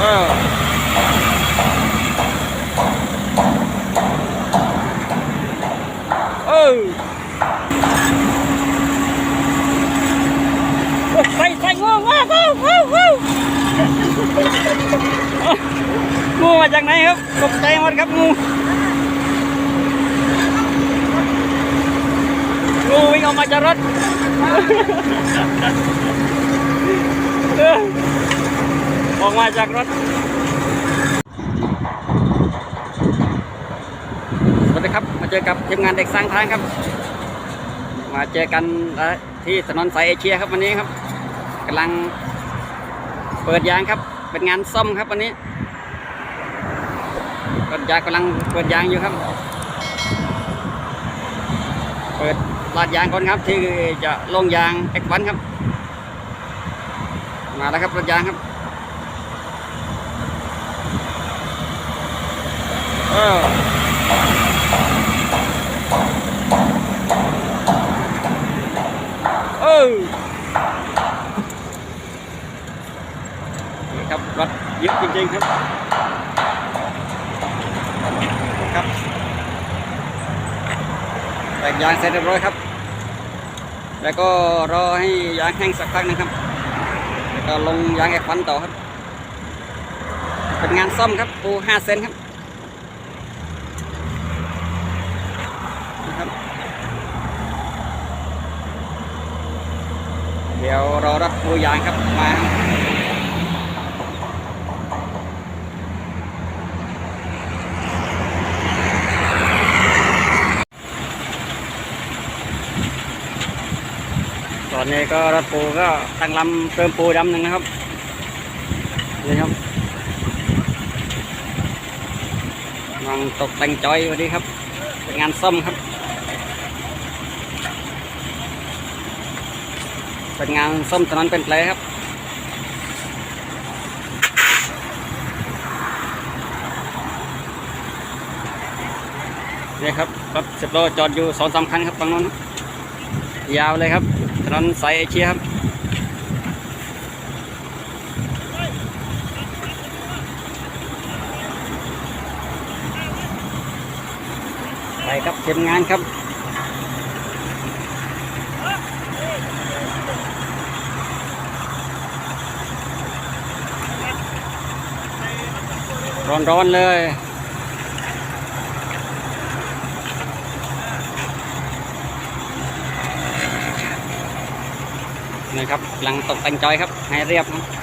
เออเออใส่ใส่งูงูงูงูงูงูมาจากไหน ออกมาจากรถสวัสดีครับ มาเจอกับทีมงานเด็กสร้างทางครับ มาเจอกันเอ่อที่ถนนสายเอเชียครับวันนี้ครับกำลังเปิดยางครับ เป็นงานซ่อมครับวันนี้เปิดยางกำลังเปิดยางอยู่ครับ เปิดลาดยางก่อนครับที่จะลงยางเอ็กวันครับ มาแล้วครับรถยางครับ เออเออนี่ครับรถยอะจริงๆครับ ครับแตกยางเสร็จเรียบร้อยครับ แล้วก็รอให้ยางแห้งสักพักนะครับแล้วก็ลงยางแอกฟันต่อครับ เป็นงานซ่อมครับปูห้าเซนครับ ดี๋ยวรอรับปูยางครับมาตอนนี้ก็รถปูก็ตั้งลำเติมปูดำหนึ่งนะครับนี่ครับกำลังตกแต่งจอยวันนี้ครับเป็นงานซ่อมครับ เป็นงานซ่อมถนนเป็นแผลครับนี่ครับรถสิบล้อจอดอยู่สองสามคันครับตรงนั้นยาวเลยครับถนนสายเอเชียครับไปครับทีมงานครับ ร้อนๆเลย นี่ครับกำลังตกแต่งจอยครับ ให้เรียบครับ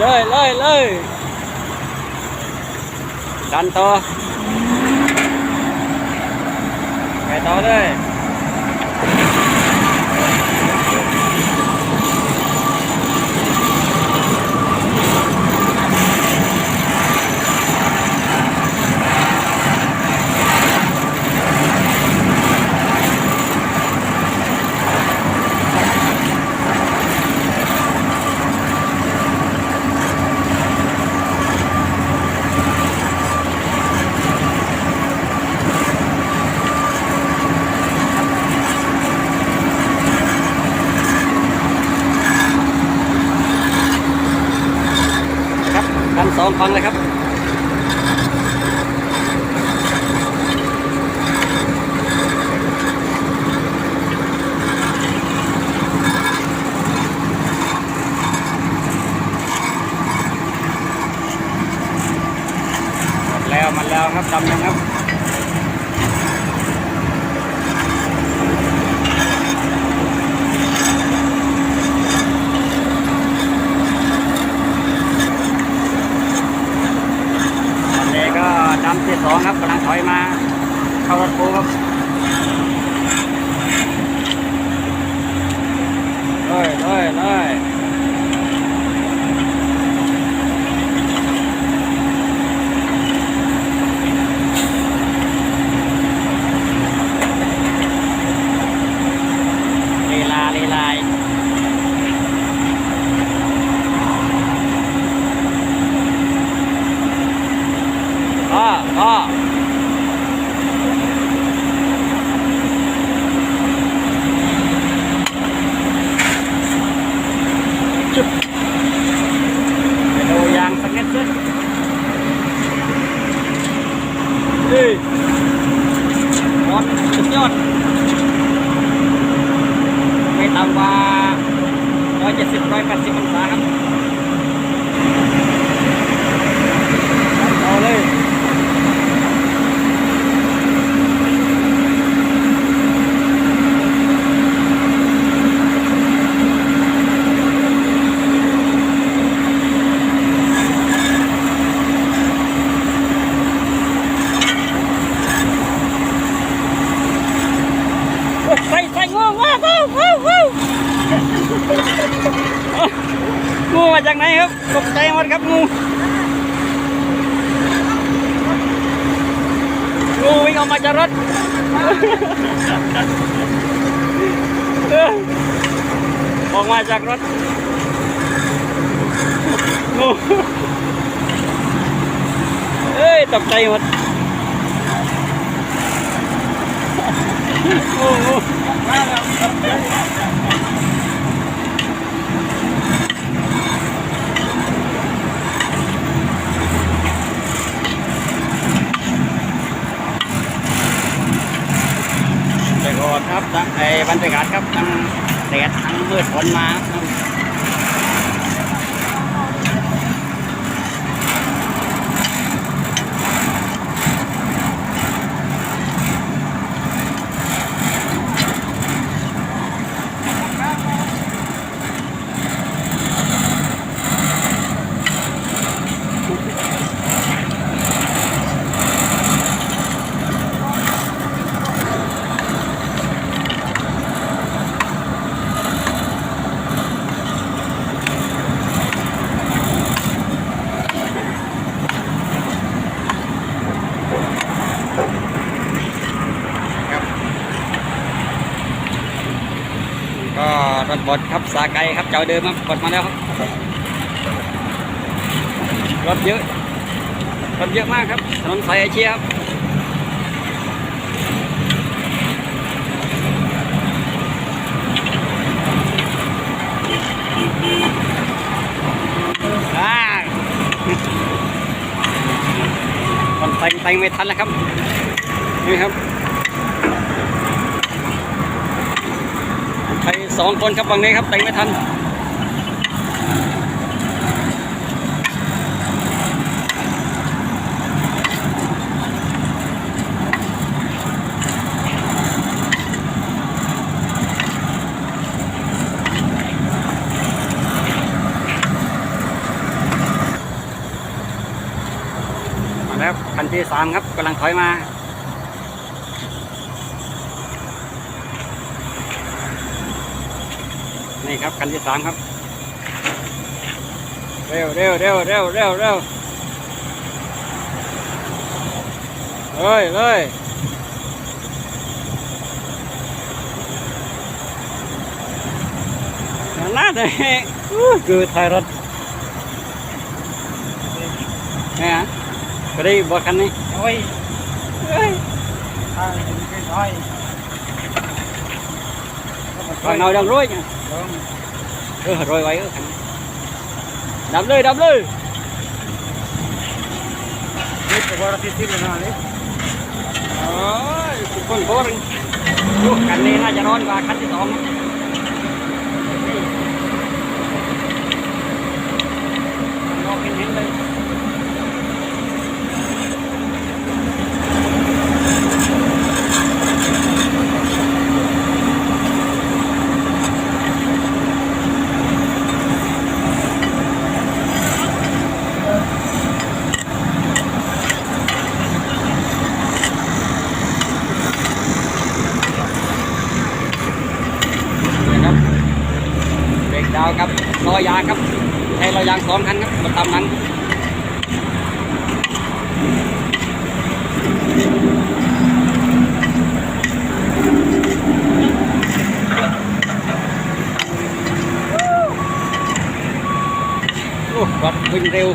เลยเลยเลยดันต่อไปต่อเลย องฟังเลยครับ หมดแล้วมันแล้วครับดำยังครับ ตอนนี้ก็ดำที่สองครับกำลังถอยมาเข้ารถปูครับเลยเลยเลยลีลาลีลาย จุดไปดูยางสักนิดสิเฮ้ยร้อนสุดยอด ไม่ต่ำกว่า170 180องศาครับเอาเลย ใส่ใส่งูงูงูงูงู งูมาจากไหนครับตกใจหมดครับงู งูวิ่งออกมาจากรถออออกมาจากรถงูเอ้ยตกใจหมดงูงู ไปก่อนครับทั้งไอ้บรรยากาศครับทั้งแดดทั้งมืดฝนมาครับก็ร สาไกครับเจ้าเดิมครับบดมาแล้วครับรถเยอะรถเยอะมากครับถนนสายเอเชียครับอ่ามันแต่งแต่งไม่ทันแล้วครับนี่ครับ ไปสองคนครับฝั่งนี้ครับแต่งไม่ทันมาแล้วคันที่สามครับกำลังถอยมา นี่ครับคันที่สามครับ เร็วเร็วเร็วเร็วเร็วเร็วเลยเลยนั่นเลยคือไทยรถเนี่ยก็ได้บอกคันนี้ Ôi, เอ้ย à, cái thôi. ก่อนหน่อยดังร้อย nha Đúng. เออร้อย ไว้เออคันนี้ดับเลยดับเลย Biết cái bora tí tí nào đấy. โอ้ยทุกคนโคตรดูคันนี้น่าจะร้อนกว่าคันที่สองนะนี่มองเห็นเห็นเลย นะครับเบรกดาวน์ครับล้ อยางครับใช้ล้อยางสองคันครับมาตามนั้นโอ้รถวิ่งเร็ว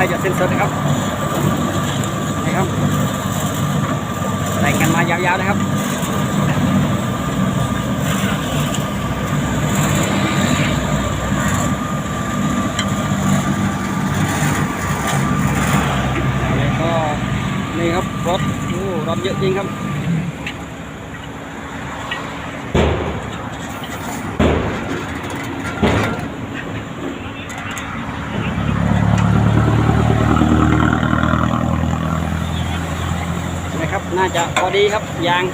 อู้ส้นสดนะครับนะครับแต่งกันมายาวๆนะครับแล้วก็นี่ครับรถโอ้รถเยอะจริงครับ นะครับน่า จะพอดีครับยาง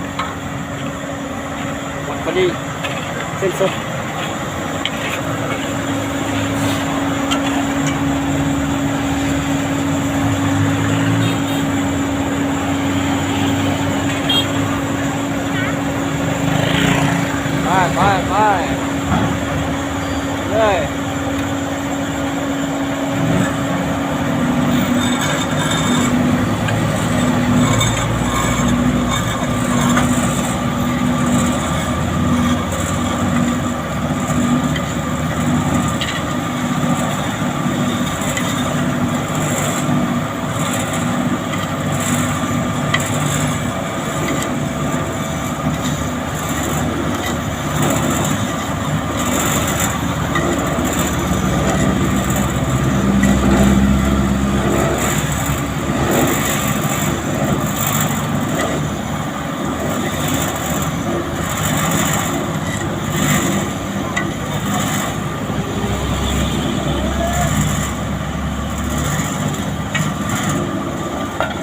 หมดพอดีเส้นสุดไปไปไปเลย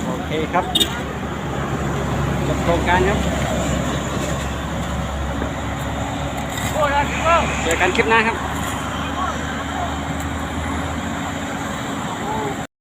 โอเคครับจบโครงการครับ เจอ กันคลิปหน้าครับ